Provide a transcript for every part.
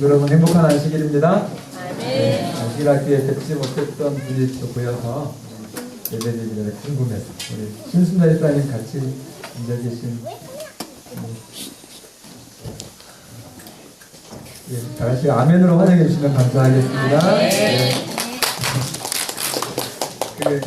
여러분 행복한 안식일입니다. 안식일 학교에 뵙지 못했던 분이 또 보여서 예배드리기 전에 궁금해서 우리 신순자 일사님 같이 앉아 계신 음, 예, 다 같이 아멘으로 환영해 주시면 감사하겠습니다. 네. 그,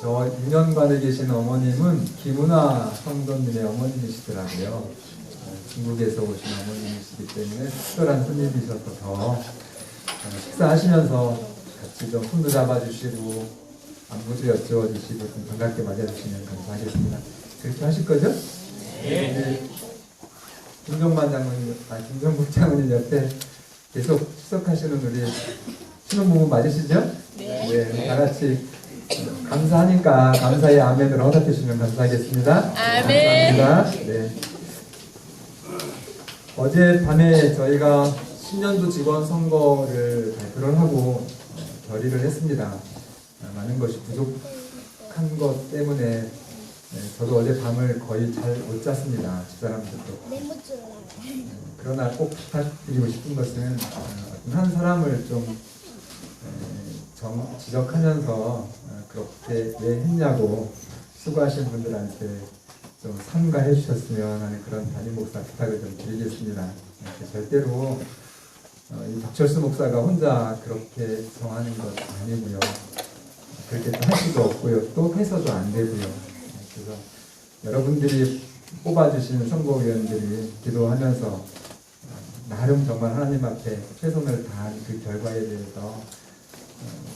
저 6년간에 계신 어머님은 김은아 성도님의 어머님이시더라고요. 어, 중국에서 오신 어머님이시기 때문에 특별한 손님이셔서 더 어, 식사하시면서 같이 좀 손도 잡아주시고 안부도 여쭤주시고 좀 반갑게 맞아주시면 감사하겠습니다. 그렇게 하실 거죠? 네. 김종만 장모님, 아 김종국 장모님 옆에 계속 수석하시는 우리 신혼부부 맞으시죠? 네. 다 같이 감사하니까 감사의 아멘으로 허락해 주시면 감사하겠습니다. 아멘. 감사합니다. 네. 어제 밤에 저희가 신년도 직원 선거를 발표를 하고 결의를 했습니다. 아, 많은 것이 부족한 것 때문에 네, 저도 어제 밤을 거의 잘 못 잤습니다. 집사람들도. 그러나 꼭 부탁드리고 싶은 것은 어, 한 사람을 좀 지적하면서 어, 그렇게 왜 했냐고 수고하신 분들한테 좀 삼가해 주셨으면 하는 그런 담임 목사 부탁을 좀 드리겠습니다. 절대로 어, 이 박철수 목사가 혼자 그렇게 정하는 것 아니고요. 그렇게 또 할 수도 없고요. 또 해서도 안 되고요. 그래서 여러분들이 뽑아주시는 선거위원들이 기도하면서 어, 나름 정말 하나님 앞에 최선을 다한 그 결과에 대해서 어,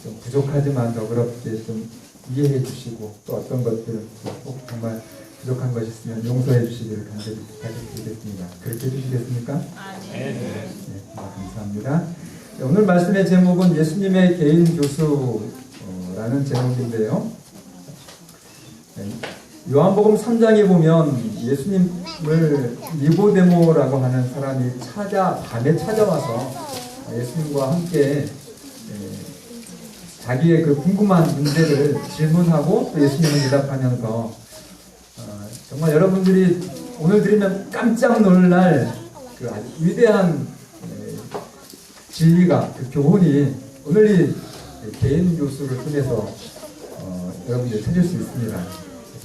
좀 부족하지만 너그럽게 좀 이해해 주시고 또 어떤 것들 꼭 정말 부족한 것이 있으면 용서해 주시기를 간절히 부탁드리겠습니다. 그렇게 해주시겠습니까? 네, 정말 감사합니다. 네, 오늘 말씀의 제목은 예수님의 개인 교수라는 제목인데요. 네, 요한복음 3장에 보면 예수님을 니고데모라고 하는 사람이 찾아 밤에 찾아와서 예수님과 함께 에, 자기의 그 궁금한 문제를 질문하고 또 예수님을 대답하면서 어, 정말 여러분들이 오늘 들으면 깜짝 놀랄 그 위대한 에, 진리가 그 교훈이 오늘 이 개인 교수를 통해서 어, 여러분들이 찾을 수 있습니다.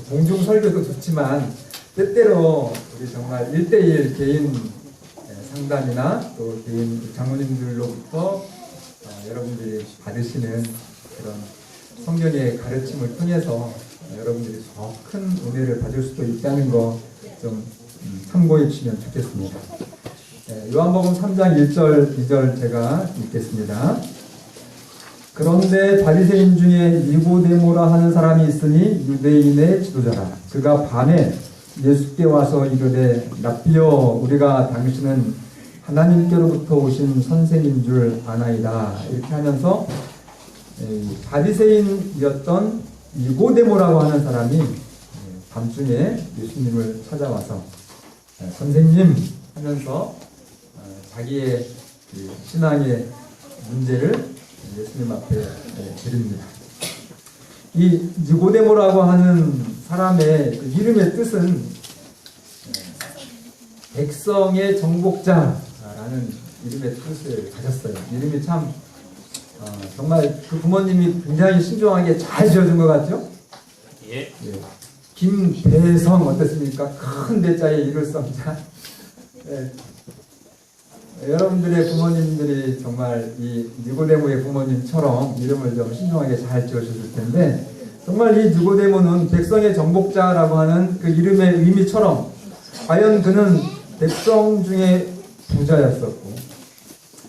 공중 설교도 좋지만 때때로 우리 정말 1대1 개인 에, 상담이나 또 개인 장모님들로부터 어, 여러분들이 받으시는 그런 성경의 가르침을 통해서 어, 여러분들이 더 큰 은혜를 받을 수도 있다는 거 좀 참고해 주시면 좋겠습니다. 예, 요한복음 3장 1절, 2절 제가 읽겠습니다. 그런데 바리새인 중에 니고데모라 하는 사람이 있으니 유대인의 지도자라. 그가 밤에 예수께 와서 이르되 랍비여 우리가 당신은 하나님께로부터 오신 선생인 줄 아나이다. 이렇게 하면서 이 바리새인이었던 니고데모라고 하는 사람이 밤중에 예수님을 찾아와서 선생님 하면서 어, 자기의 그 신앙의 문제를 예수님 앞에 네, 드립니다. 이 니고데모라고 하는 사람의 그 이름의 뜻은 네, 백성의 정복자라는 이름의 뜻을 가졌어요. 이름이 참 어, 정말 그 부모님이 굉장히 신중하게 잘 지어준 것 같죠? 예. 예. 김대성 어떻습니까? 큰 대자에 이를 성자. 예. 여러분들의 부모님들이 정말 이 니고데모의 부모님처럼 이름을 좀 신중하게 잘 지어주실 텐데 정말 이 니고데모는 백성의 정복자라고 하는 그 이름의 의미처럼 과연 그는 백성 중에 부자였었고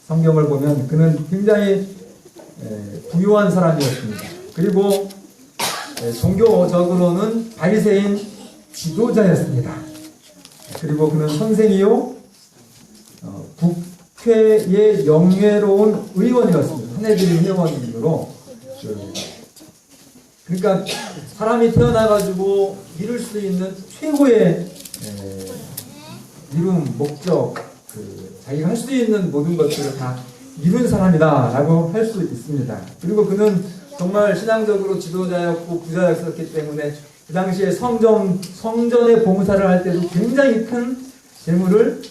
성경을 보면 그는 굉장히 에, 부유한 사람이었습니다. 그리고 에, 종교적으로는 바리새인 지도자였습니다. 그리고 그는 선생이요 어, 국회의 영예로운 의원이었습니다. 하네드림 회원으로 그, 그러니까 사람이 태어나가지고 이룰 수 있는 최고의 에, 이룬 목적 그 자기가 할 수 있는 모든 것들을 다 이룬 사람이다 라고 할 수 있습니다. 그리고 그는 정말 신앙적으로 지도자였고 부자였었기 때문에 그 당시에 성전 성전의 봉사를 할 때도 굉장히 큰 재물을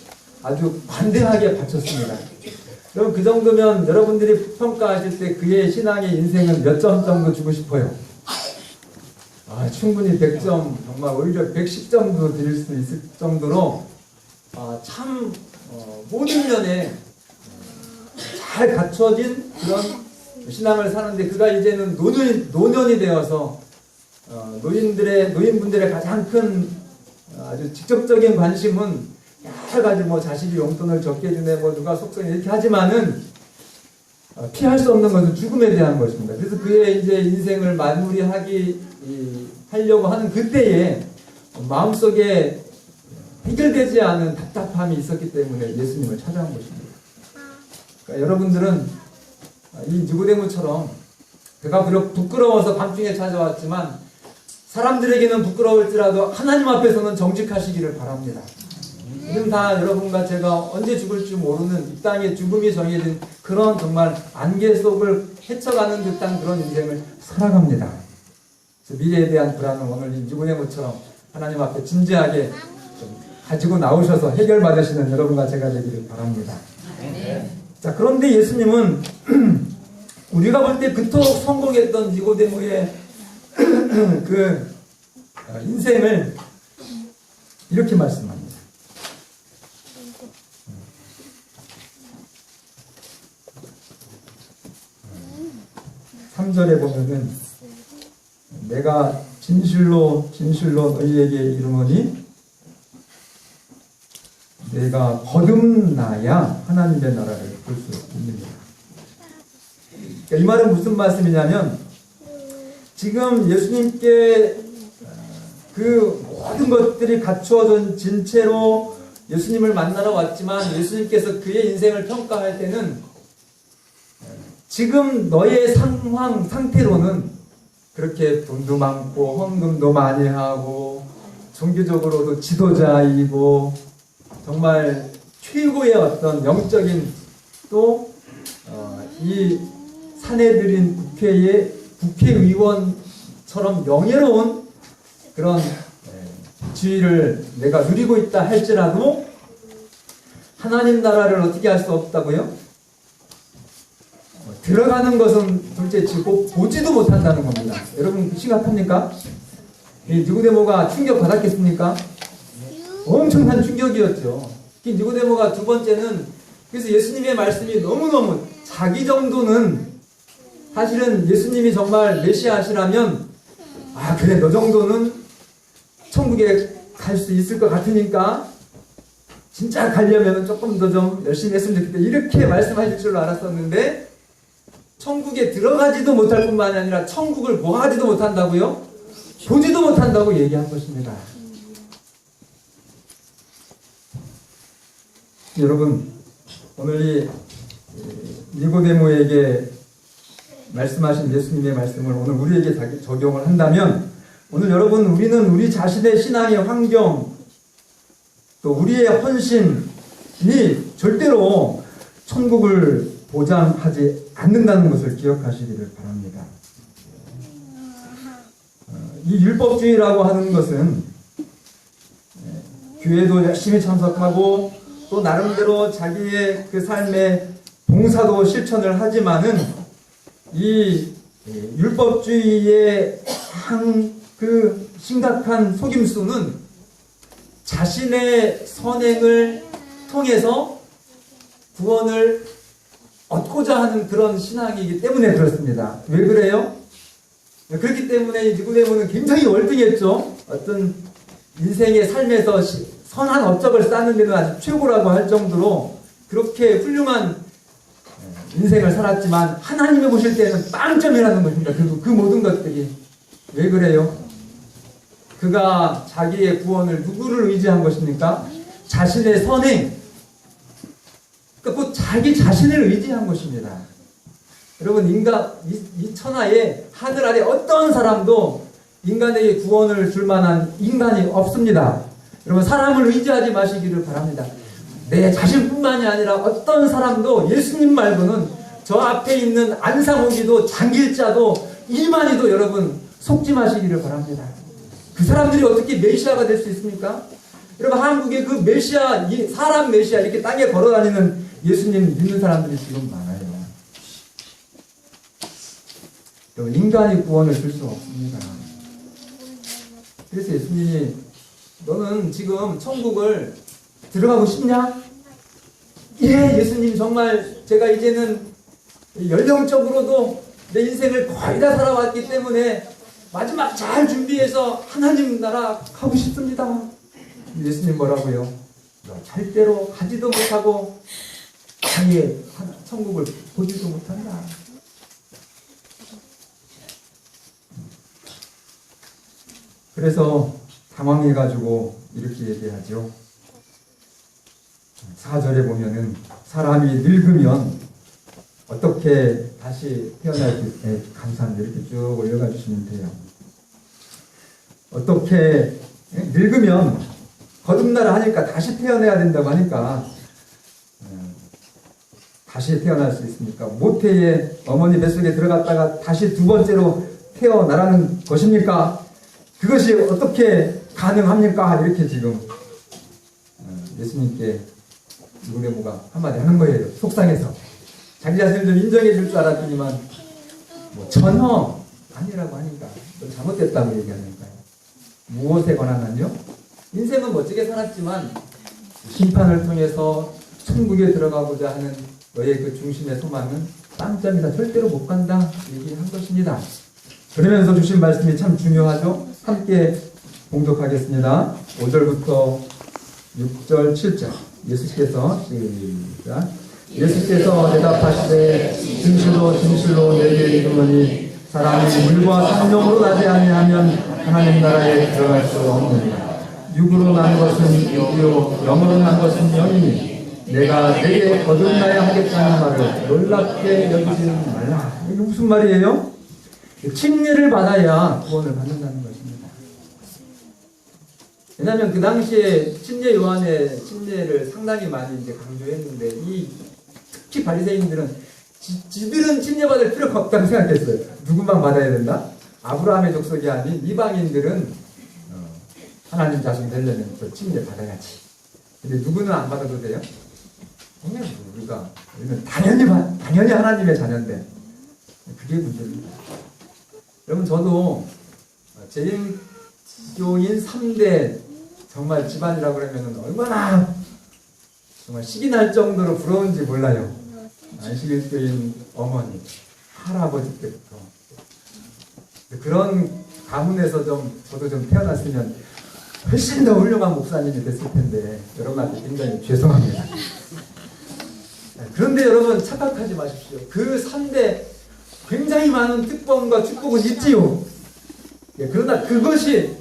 아주 관대하게 바쳤습니다. 그럼 그 정도면 여러분들이 평가하실 때 그의 신앙의 인생은 몇 점 정도 주고 싶어요? 아, 충분히 100점, 정말 오히려 110점도 드릴 수 있을 정도로 아, 참 어, 모든 면에 잘 갖춰진 그런 신앙을 사는데 그가 이제는 노년, 노년이 되어서 어, 노인들의 노인분들의 가장 큰 어, 아주 직접적인 관심은 여러 가지 뭐 자식이 용돈을 적게 주네 뭐 누가 속성이 이렇게 하지만은 어, 피할 수 없는 것은 죽음에 대한 것입니다. 그래서 그의 이제 인생을 마무리하기 이, 하려고 하는 그때에 마음속에 해결되지 않은 답답함이 있었기 때문에 예수님을 찾아온 것입니다. 그러니까 여러분들은 이 니고데모처럼 그가 부끄러워서 밤중에 찾아왔지만 사람들에게는 부끄러울지라도 하나님 앞에서는 정직하시기를 바랍니다. 지금 다 여러분과 제가 언제 죽을지 모르는 이 땅의 죽음이 정해진 그런 정말 안개 속을 헤쳐가는 듯한 그런 인생을 살아갑니다. 미래에 대한 불안은 오늘 이 니고데모처럼 하나님 앞에 진지하게 좀 가지고 나오셔서 해결받으시는 여러분과 제가 되기를 바랍니다. 자, 그런데 예수님은 우리가 볼 때 그토록 성공했던 니고데모의 그 어, 인생을 이렇게 말씀합니다. 3절에 보면은 내가 진실로 진실로 너희에게 이르노니 내가 거듭나야 하나님의 나라를 볼 수 있느니라. 그러니까 이 말은 무슨 말씀이냐면 지금 예수님께 그 모든 것들이 갖추어진 채로 예수님을 만나러 왔지만 예수님께서 그의 인생을 평가할 때는 지금 너의 상황 상태로는 그렇게 돈도 많고 헌금도 많이 하고 종교적으로도 지도자이고 정말 최고의 어떤 영적인 또이 사내들인 국회의 국회의원처럼 명예로운 그런 지위를 내가 누리고 있다 할지라도 하나님 나라를 어떻게 할 수 없다고요? 들어가는 것은 둘째 치고 보지도 못한다는 겁니다. 여러분 심각합니까? 이 니고데모가 충격 받았겠습니까? 엄청난 충격이었죠. 특히 니고데모가 두 번째는 그래서 예수님의 말씀이 너무너무 자기 정도는 사실은 예수님이 정말 메시아시라면 아 그래 너 정도는 천국에 갈 수 있을 것 같으니까 진짜 가려면 조금 더 좀 열심히 했으면 좋겠다 이렇게 말씀하실 줄 알았었는데 천국에 들어가지도 못할 뿐만 아니라 천국을 보하지도 못한다고요? 보지도 못한다고 얘기한 것입니다. 여러분 오늘 이 니고데모에게 말씀하신 예수님의 말씀을 오늘 우리에게 적용을 한다면 오늘 여러분 우리는 우리 자신의 신앙의 환경 또 우리의 헌신이 절대로 천국을 보장하지 않는다는 것을 기억하시기를 바랍니다. 어, 이 율법주의라고 하는 것은 교회도 열심히 참석하고 또 나름대로 자기의 그 삶의 봉사도 실천을 하지만은 이 율법주의의 한 그 심각한 속임수는 자신의 선행을 통해서 구원을 얻고자 하는 그런 신앙이기 때문에 그렇습니다. 왜 그래요? 그렇기 때문에 니고데모는 굉장히 월등했죠. 어떤 인생의 삶에서 선한 업적을 쌓는 데는 아주 최고라고 할 정도로 그렇게 훌륭한 인생을 살았지만 하나님이 보실 때는 빵점이라는 것입니다. 그, 그 모든 것들이 왜 그래요? 그가 자기의 구원을 누구를 의지한 것입니까? 자신의 선행. 그러니까 곧 자기 자신을 의지한 것입니다. 여러분 인간 이, 이 천하에 하늘 아래 어떤 사람도 인간에게 구원을 줄 만한 인간이 없습니다. 여러분 사람을 의지하지 마시기를 바랍니다. 내 자신뿐만이 아니라 어떤 사람도 예수님 말고는 저 앞에 있는 안상호기도 장길자도 이만희도 여러분 속지 마시기를 바랍니다. 그 사람들이 어떻게 메시아가 될 수 있습니까? 여러분 한국에 그 메시아, 이 사람 메시아 이렇게 땅에 걸어다니는 예수님 믿는 사람들이 지금 많아요. 여러분 인간이 구원을 줄 수 없습니다. 그래서 예수님이 너는 지금 천국을 들어가고 싶냐? 예, 예수님 정말 제가 이제는 연령적으로도 내 인생을 거의 다 살아왔기 때문에 마지막 잘 준비해서 하나님 나라 가고 싶습니다. 예수님 뭐라고요? 너 절대로 가지도 못하고 아예 천국을 보지도 못한다. 그래서 당황해가지고 이렇게 얘기하죠. 4절에 보면은 사람이 늙으면 어떻게 다시 태어날지 네, 감사합니다. 이렇게 쭉 올려가 주시면 돼요. 어떻게 예? 늙으면 거듭나라 하니까 다시 태어나야 된다고 하니까 음, 다시 태어날 수 있습니까? 모태의 어머니 뱃속에 들어갔다가 다시 두 번째로 태어나라는 것입니까? 그것이 어떻게 가능합니까? 이렇게 지금 어, 예수님께 니고데모가 한마디 하는 거예요. 속상해서. 자기 자신을 좀 인정해 줄 줄 알았더니만 뭐 전혀 아니라고 하니까 너 잘못됐다고 얘기하니까요. 무엇에 관한 한요? 인생은 멋지게 살았지만 심판을 통해서 천국에 들어가고자 하는 너의 그 중심의 소망은 빵점이다. 절대로 못 간다. 얘기한 것입니다. 그러면서 주신 말씀이 참 중요하죠. 함께 봉독하겠습니다. 5절부터 6절, 7절. 예수께서 시작. 예수께서 대답하시되 진실로 진실로 내게 이르노니 사람이 물과 성령으로 나지 아니하면 하나님 나라에 들어갈 수 없느니라. 육으로 난 것은 육이요 영으로 난 것은 영이니 내가 내게 거듭나야 하겠다는 말을 놀랍게 여기지는 말라. 이게 무슨 말이에요? 침례를 받아야 구원을 받는다는 것입니다. 왜냐하면 그 당시에 침례 요한의 침례를 상당히 많이 이제 강조했는데 이 특히 바리새인들은 지, 지들은 침례 받을 필요가 없다고 생각했어요. 누구만 받아야 된다? 아브라함의 족속이 아닌 이방인들은 어, 하나님 자손 되려면 그 침례 받아야지. 근데 누구는 안 받아도 돼요? 그냥 우리가 우리는 당연히 받- 당연히 하나님의 자녀인데 그게 문제입니다. 여러분 저도 재림 교인 3대 정말 집안이라고 그러면 얼마나 정말 식이 날 정도로 부러운지 몰라요. 안식일교인 어머니, 할아버지 때부터 그런 가문에서 좀 저도 좀 태어났으면 훨씬 더 훌륭한 목사님이 됐을 텐데 여러분한테 굉장히 죄송합니다. 그런데 여러분 착각하지 마십시오. 그 3대 굉장히 많은 특권과 축복은 있지요. 예, 그러나 그것이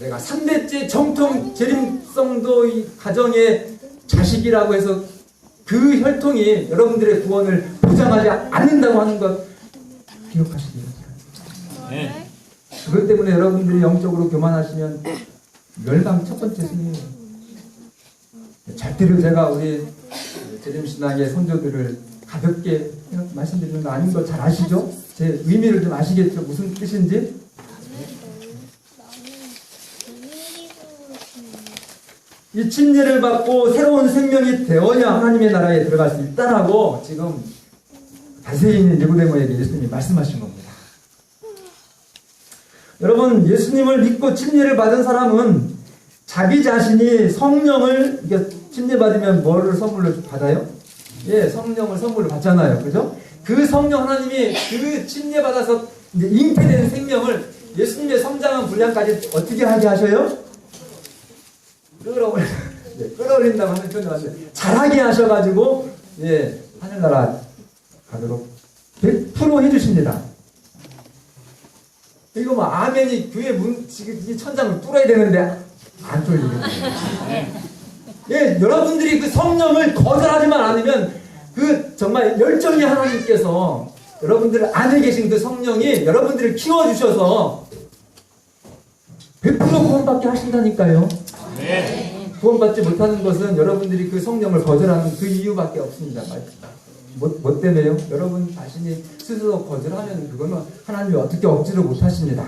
내가 3대째 정통 재림성도 이 가정의 자식이라고 해서 그 혈통이 여러분들의 구원을 보장하지 않는다고 하는 것 기억하시기 바랍니다. 네. 그것 때문에 여러분들이 영적으로 교만하시면 멸망 첫 번째 순이에요. 절대로 제가 우리 재림신앙의 선조들을 가볍게 말씀드리는 거 아닌 거 잘 아시죠? 제 의미를 좀 아시겠죠? 무슨 뜻인지? 이 침례를 받고 새로운 생명이 되어야 하나님의 나라에 들어갈 수 있다라고 지금 바세인인 니고데모에게 예수님이 말씀하신 겁니다. 여러분 예수님을 믿고 침례를 받은 사람은 자기 자신이 성령을 침례 받으면 뭐를 선물로 받아요? 예, 성령을 선물로 받잖아요, 그죠? 그 성령 하나님이 그 침례 받아서 잉태된 생명을 예수님의 성장한 분량까지 어떻게 하게 하셔요? 끌어올려, 예, 끌어올린다고 하는 표현이 왔는데 잘하게 하셔가지고 예, 하늘나라 가도록 100% 해주십니다. 이거 뭐 아멘이 교회 문 지금 이 천장을 뚫어야 되는데 안 뚫리거든요. 예, 여러분들이 그 성령을 거절하지만 않으면 그 정말 열정이 하나님께서 여러분들 안에 계신 그 성령이 여러분들을 키워주셔서 100% 구원받게 하신다니까요. 네. 구원받지 못하는 것은 여러분들이 그 성령을 거절하는 그 이유밖에 없습니다. 뭐, 뭐 때문에요? 여러분 자신이 스스로 거절하면 그거는 하나님이 어떻게 억지로 못하십니다.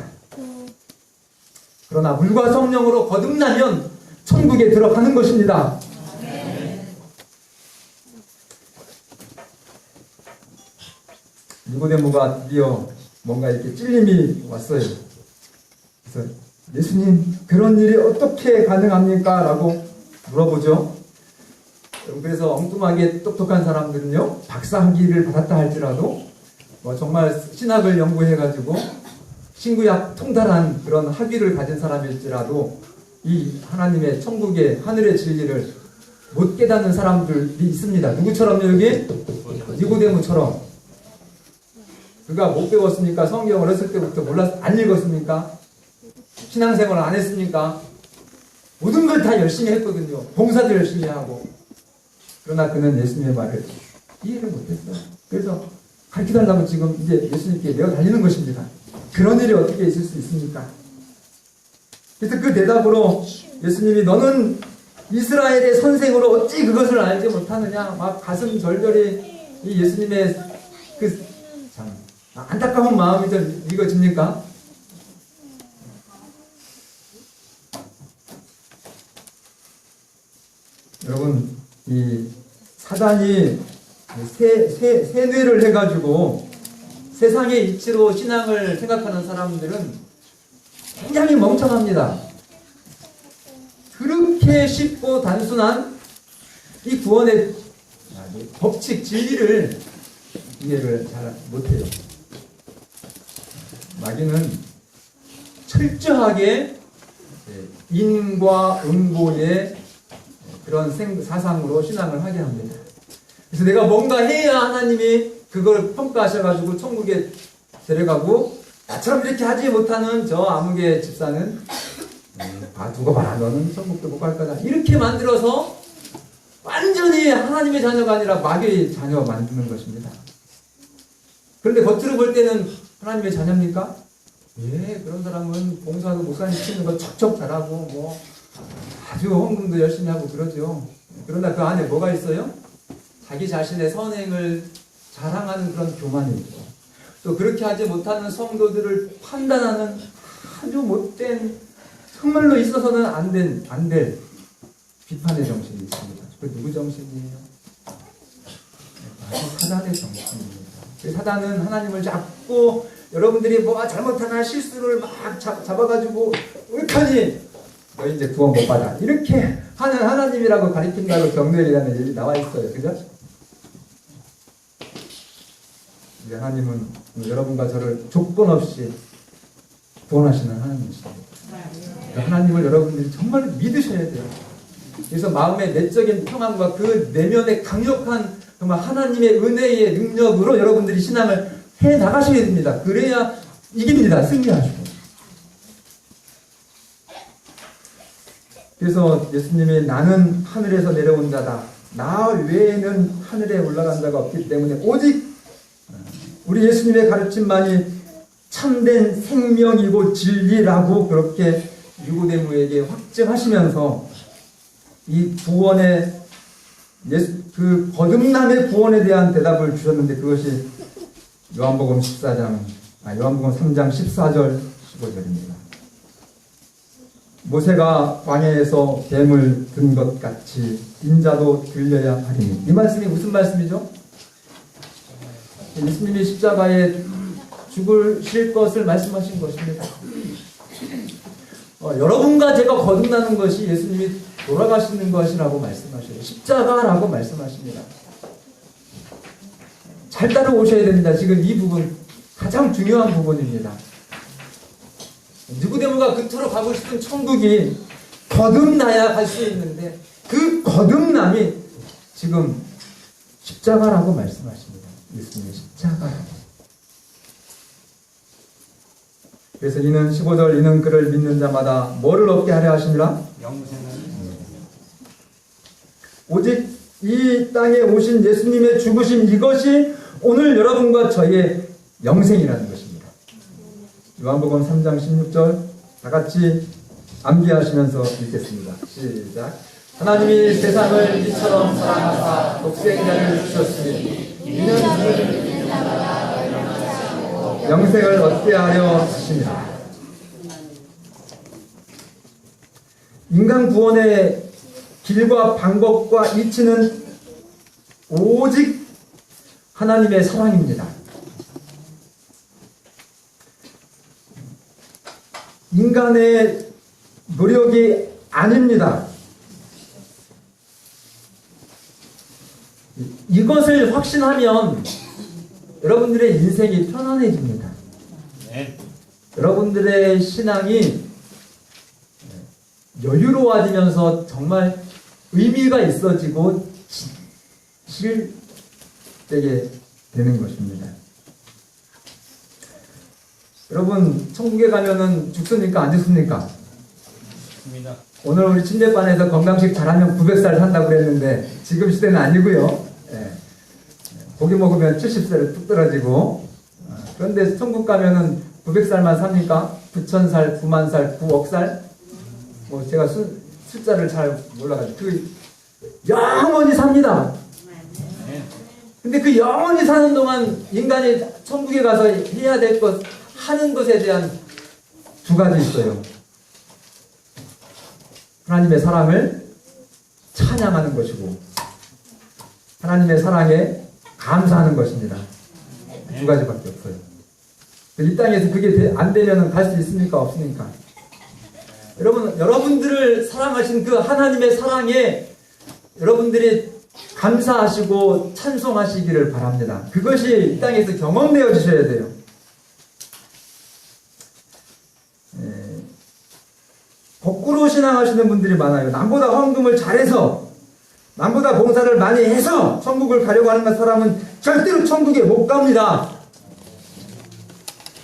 그러나 물과 성령으로 거듭나면 천국에 들어가는 것입니다. 니고데모가 드디어 뭔가 이렇게 찔림이 왔어요. 그래서 예수님 그런 일이 어떻게 가능합니까? 라고 물어보죠. 그래서 엉뚱하게 똑똑한 사람들은요 박사 학위를 받았다 할지라도 뭐 정말 신학을 연구해가지고 신구약 통달한 그런 학위를 가진 사람일지라도 이 하나님의 천국의 하늘의 진리를 못 깨닫는 사람들이 있습니다. 누구처럼요 여기? 니고데모처럼 그가 못 배웠습니까? 성경 어렸을 때부터 몰랐 안 읽었습니까? 신앙생활 안 했습니까? 모든 걸 다 열심히 했거든요. 봉사도 열심히 하고. 그러나 그는 예수님의 말을 이해를 못했어요. 그래서 가르쳐달라고 지금 이제 예수님께 내어 달리는 것입니다. 그런 일이 어떻게 있을 수 있습니까? 그래서 그 대답으로 예수님이 너는 이스라엘의 선생으로 어찌 그것을 알지 못하느냐? 막 가슴 절절히 이 예수님의 그 참 안타까운 마음이 좀 읽어집니까? 여러분 이 사단이 세, 세, 세뇌를 해가지고 세상의 이치로 신앙을 생각하는 사람들은 굉장히 멍청합니다. 그렇게 쉽고 단순한 이 구원의 법칙, 진리를 이해를 잘 못해요. 마귀는 철저하게 인과 응보의 그런 생, 사상으로 신앙을 하게 합니다. 그래서 내가 뭔가 해야 하나님이 그걸 평가하셔가지고 천국에 데려가고 나처럼 이렇게 하지 못하는 저 아무개 집사는 음, 아 두고 봐라 너는 천국도 못 갈 거다 이렇게 만들어서 완전히 하나님의 자녀가 아니라 마귀의 자녀 만드는 것입니다. 그런데 겉으로 볼 때는 하나님의 자녀입니까? 예, 그런 사람은 봉사하고 목사님 시키는 거 척척 잘하고 뭐 아주 헌금도 열심히 하고 그러죠. 그러나 그 안에 뭐가 있어요? 자기 자신의 선행을 자랑하는 그런 교만이 있죠. 또 그렇게 하지 못하는 성도들을 판단하는 아주 못된 정말로 있어서는 안 된, 안 될 비판의 정신이 있습니다. 그 누구 정신이에요? 바로 사단의 정신입니다. 그 사단은 하나님을 잡고 여러분들이 뭐가 잘못하나 실수를 막 잡, 잡아가지고 옳다니 너 이제 구원 못 받아 이렇게 하는 하나님이라고 가리킨다고 경배이라는 얘기 나와 있어요. 그죠? 이제 하나님은 여러분과 저를 조건 없이 구원하시는 하나님이십니다. 하나님을 여러분들이 정말 믿으셔야 돼요. 그래서 마음의 내적인 평안과 그 내면의 강력한 정말 하나님의 은혜의 능력으로 여러분들이 신앙을 해 나가셔야 됩니다. 그래야 이깁니다. 승리하시고. 그래서 예수님이 나는 하늘에서 내려온 자다. 나 외에는 하늘에 올라간 자가 없기 때문에 오직 우리 예수님의 가르침만이 참된 생명이고 진리라고 그렇게 유고데모에게 확증하시면서 이 구원의 예수, 그 거듭남의 구원에 대한 대답을 주셨는데 그것이 요한복음 14장, 아, 요한복음 3장 14절, 15절입니다. 모세가 광야에서 뱀을 든 것 같이 인자도 들려야 하리니. 이 말씀이 무슨 말씀이죠? 예수님이 십자가에 죽으실 것을 말씀하신 것입니다. 어, 여러분과 제가 거듭나는 것이 예수님이 돌아가시는 것이라고 말씀하셔요. 십자가라고 말씀하십니다. 잘 따라오셔야 됩니다. 지금 이 부분 가장 중요한 부분입니다. 누구데모가 그토록 가고 싶은 천국이 거듭나야 갈 수 있는데 그 거듭남이 지금 십자가라고 말씀하십니다. 예수님의 십자가라고. 그래서 이는 15절 이는 그를 믿는 자마다 뭐를 얻게 하려 하십니까? 영생을 오직 이 땅에 오신 예수님의 죽으심 이것이 오늘 여러분과 저의 영생이라는 것입니다. 요한복음 3장 16절 다 같이 암기하시면서 읽겠습니다. 시작. 하나님이 세상을 이처럼 사랑하사 독생자를 주셨으니 이는 그를 영생을 얻게 하려 하십니다. 인간 구원의 길과 방법과 이치는 오직 하나님의 사랑입니다. 인간의 노력이 아닙니다. 이- 이것을 확신하면 여러분들의 인생이 편안해집니다. 네. 여러분들의 신앙이 여유로워지면서 정말 의미가 있어지고 실되게 되는 것입니다. 여러분 천국에 가면은 죽습니까? 안 죽습니까? 좋습니다. 오늘 우리 침례반에서 건강식 잘하면 900살 산다고 그랬는데 지금 시대는 아니고요. 예. 고기 먹으면 70살에 뚝 떨어지고 어, 그런데 천국 가면은 900살만 삽니까? 9천살, 9만살, 9억살? 뭐 제가 수, 숫자를 잘 몰라가지고 그 영원히 삽니다. 네. 근데 그 영원히 사는 동안 인간이 천국에 가서 해야 될 것, 하는 것에 대한 두 가지 있어요. 하나님의 사랑을 찬양하는 것이고, 하나님의 사랑에 감사하는 것입니다. 두 가지밖에 없어요. 이 땅에서 그게 되- 안 되면 갈 수 있습니까? 없습니까? 여러분, 여러분들을 사랑하신 그 하나님의 사랑에 여러분들이 감사하시고 찬송하시기를 바랍니다. 그것이 이 땅에서 경험되어 주셔야 돼요. 거꾸로 신앙하시는 분들이 많아요. 남보다 헌금을 잘해서, 남보다 봉사를 많이 해서 천국을 가려고 하는 사람은 절대로 천국에 못 갑니다.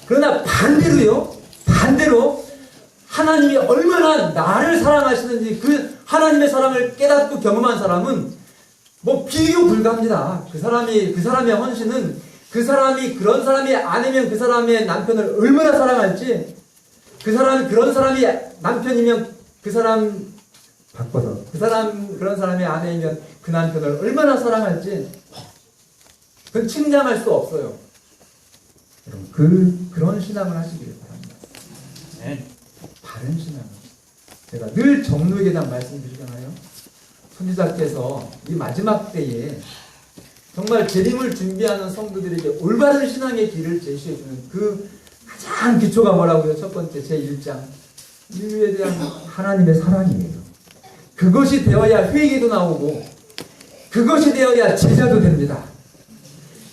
그러나 반대로요, 반대로 하나님이 얼마나 나를 사랑하시는지 그 하나님의 사랑을 깨닫고 경험한 사람은 뭐 비교 불가합니다. 그 사람이 그 사람의 헌신은 그 사람이 그런 사람이 아니면 그 사람의 남편을 얼마나 사랑할지 그 사람이 그런 사람이 남편이면 그 사람 바꿔서 그 사람 그런 사람이 아내이면 그 남편을 얼마나 사랑할지 그건 측량할 수 없어요. 여러분 그 그런 신앙을 하시기를 바랍니다. 네. 바른 신앙. 제가 늘 정로에게 대한 말씀드리잖아요. 선지자께서 이 마지막 때에 정말 재림을 준비하는 성도들에게 올바른 신앙의 길을 제시해 주는 그 가장 기초가 뭐라고요? 첫 번째 제 1장 인류에 대한 하나님의 사랑이에요. 그것이 되어야 회개도 나오고 그것이 되어야 제자도 됩니다.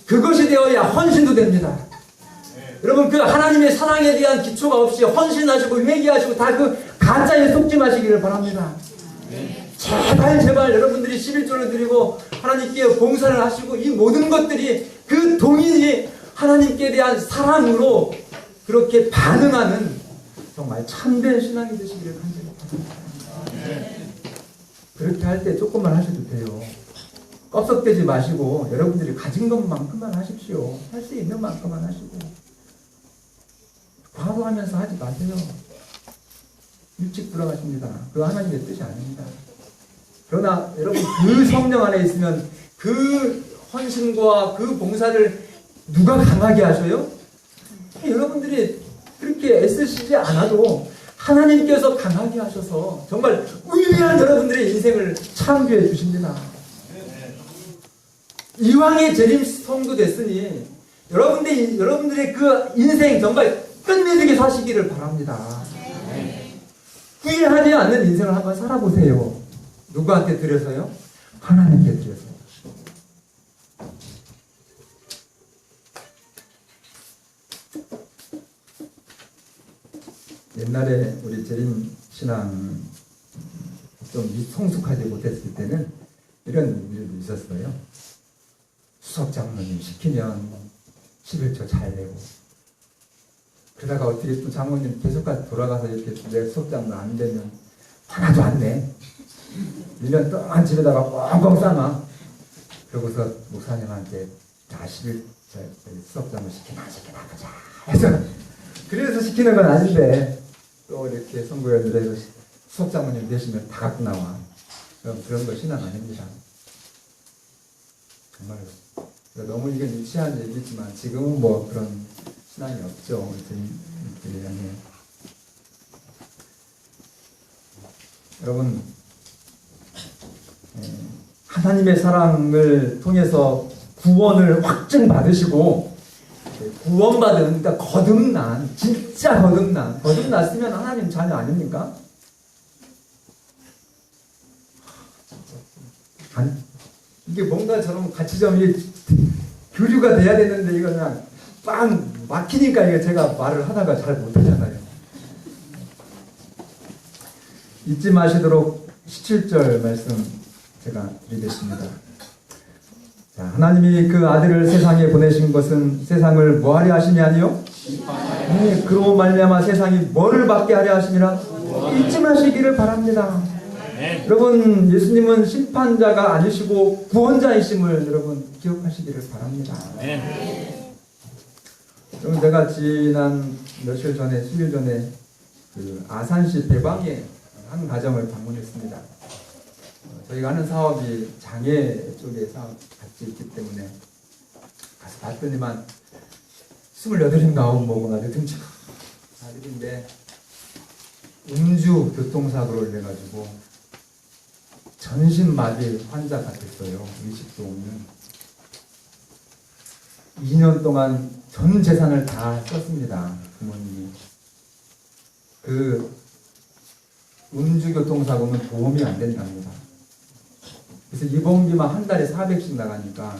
그것이 되어야 헌신도 됩니다. 여러분 그 하나님의 사랑에 대한 기초가 없이 헌신하시고 회개하시고 다 그 가짜에 속지 마시기를 바랍니다. 제발 제발 여러분들이 11조를 드리고 하나님께 봉사를 하시고 이 모든 것들이 그 동일이 하나님께 대한 사랑으로 그렇게 반응하는 정말 참된 신앙이 되시기를 간절히 바랍니다. 그렇게 할 때 조금만 하셔도 돼요. 껍석대지 마시고 여러분들이 가진 것만큼만 하십시오. 할 수 있는 만큼만 하시고 과도하면서 하지 마세요. 일찍 돌아가십니다. 그 하나님의 뜻이 아닙니다. 그러나 여러분 그 성령 안에 있으면 그 헌신과 그 봉사를 누가 강하게 하셔요? 여러분들이 그렇게 애쓰시지 않아도 하나님께서 강하게 하셔서 정말 위대한 여러분들의 인생을 창조해 주십니다. 이왕의 재림 성도 됐으니 여러분들 여러분들의 그 인생 정말 끝내주게 사시기를 바랍니다. 후회하지 않는 인생을 한번 살아보세요. 누구한테 드려서요? 하나님께 드려서. 옛날에 우리 재림 신앙 좀 성숙하지 못했을 때는 이런 일도 있었어요. 수석 장로님 시키면 11조 잘 내고 그러다가 어떻게 또 장모님 계속까지 돌아가서 이렇게 내 수석 장로 안 되면 하나도 안 내. 1년 동안 집에다가 뻥뻥 싸놔. 그러고서 목사님한테 자, 11, 저, 저기 수석 장로 시키나 안 시키나 보자. 해서 그래서 시키는 건 아닌데 또 이렇게 선거연대에서 수석 장모님 되시면 다 갖고 나와. 그런 거 신앙 아닙니다. 정말 너무 이게 유치한 얘기지만 지금은 뭐 그런 신앙이 없죠. 여러분 예, 하나님의 사랑을 통해서 구원을 확증 받으시고 예, 구원받은 그러니까 거듭난 진짜 거듭난 거듭났으면 하나님 자녀 아닙니까? 안, 이게 뭔가 저런 가치점이 교류가 돼야 되는데 이거 그냥 빵 막히니까 이게 제가 말을 하다가 잘 못하잖아요. 잊지 마시도록 17절 말씀 제가 드리겠습니다. 자, 하나님이 그 아들을 세상에 보내신 것은 세상을 뭐하려 하심이 아니요? 네, 그로 말미암아 세상이 뭐를 받게 하려 하심이라 잊지 마시기를 바랍니다. 여러분 예수님은 심판자가 아니시고 구원자이심을 여러분 기억하시기를 바랍니다. 여러분 제가 지난 며칠 전에 수일 전에 그 아산시 대방에 한 가정을 방문했습니다. 어, 저희가 하는 사업이 장애 쪽에 사업 같이 있기 때문에 가서 봤더니만 28인가 아홉 먹은 아주 등치가 아들인데 음주 교통사고를 내가지고 전신마비 환자 같았어요. 의식도 없는. 2년 동안 전 재산을 다 썼습니다. 부모님이. 그 음주교통사고는 보험이 안 된답니다. 그래서 입원비만 한 달에 400씩 나가니까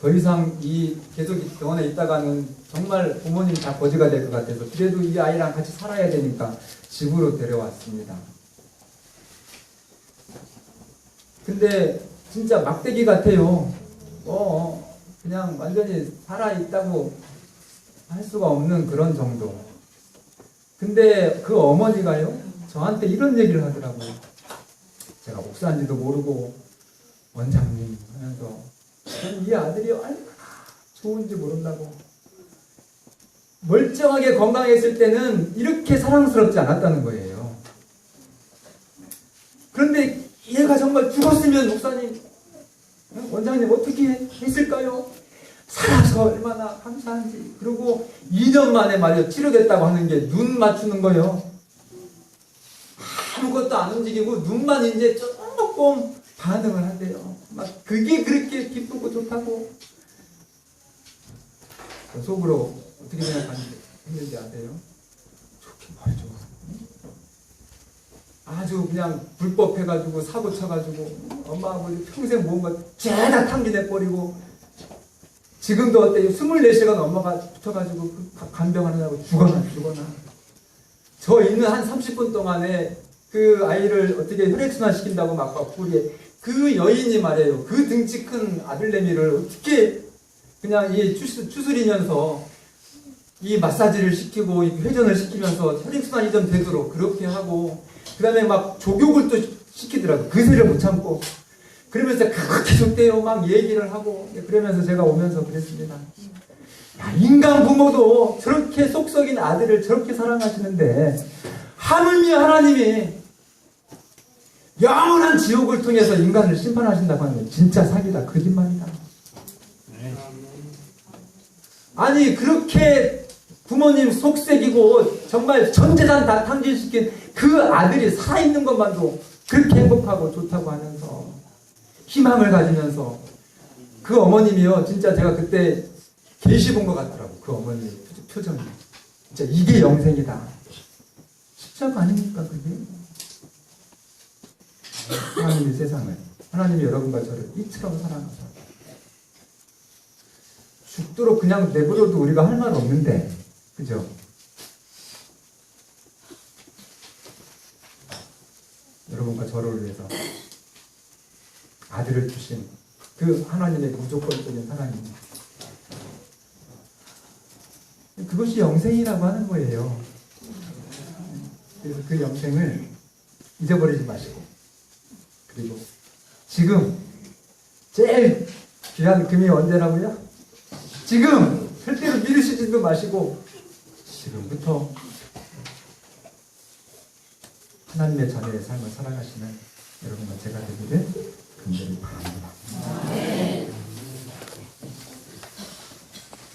더 이상 이 계속 이 병원에 있다가는 정말 부모님 다 거지가 될 것 같아서 그래도 이 아이랑 같이 살아야 되니까 집으로 데려왔습니다. 근데 진짜 막대기 같아요. 어, 그냥 완전히 살아있다고 할 수가 없는 그런 정도. 근데 그 어머니가요, 저한테 이런 얘기를 하더라고요. 제가 목사인지도 모르고, 원장님 하면서, 이 아들이 얼마나 좋은지 모른다고. 멀쩡하게 건강했을 때는 이렇게 사랑스럽지 않았다는 거예요. 그런데 얘가 정말 죽었으면 목사님, 어? 원장님 어떻게 했을까요? 살아서 얼마나 감사한지. 그리고 2년 만에 말이요. 치료됐다고 하는 게 눈 맞추는 거예요. 아무것도 안 움직이고 눈만 이제 조금 반응을 한대요. 막 그게 그렇게 기쁘고 좋다고. 속으로 어떻게 생각하는지 아세요? 좋긴 말이죠. 아주 그냥 불법해가지고 사고 쳐가지고 엄마하고 평생 모은 거 죄다 탕진해버리고 지금도 어때요? 24시간 엄마가 붙어가지고 그 가- 간병 하느라고 죽어나 죽어나 저 있는 한 30분 동안에 그 아이를 어떻게 혈액순환 시킨다고 막 바꾸리에 그 여인이 말이에요. 그 등치 큰 아들내미를 어떻게 그냥 이 추수, 추스리면서 이 마사지를 시키고 이 회전을 시키면서 혈액순환이 좀 되도록 그렇게 하고 그 다음에 막 조교를 또 시키더라고. 그새를 못 참고. 그러면서 그렇게 좋대요. 막 얘기를 하고. 그러면서 제가 오면서 그랬습니다. 야, 인간 부모도 저렇게 속 썩인 아들을 저렇게 사랑하시는데 하물며 하나님이 영원한 지옥을 통해서 인간을 심판하신다고 하는 건 진짜 사기다. 거짓말이다. 아니 그렇게 부모님 속색이고 정말 전 재산 다 탕진시킨 그 아들이 살아있는 것만도 그렇게 행복하고 좋다고 하면서 희망을 가지면서 그 어머님이요. 진짜 제가 그때 계시 본 것 같더라고 그 어머니 표정이 진짜 이게 영생이다. 십자가 아닙니까 그게 하나님이 세상을 하나님이 여러분과 저를 이처럼 사랑하셔 죽도록 그냥 내버려도 우리가 할 말 없는데, 그죠? 여러분과 저를 위해서 아들을 주신 그 하나님의 무조건적인 사랑입니다. 그것이 영생이라고 하는 거예요. 그래서 그 영생을 잊어버리지 마시고, 그리고 지금 제일 귀한 금이 언제라고요? 지금 절대로 미루시지도 마시고 지금부터 하나님의 자녀의 삶을 살아가시는 여러분과 제가 되기를 간절히 바랍니다.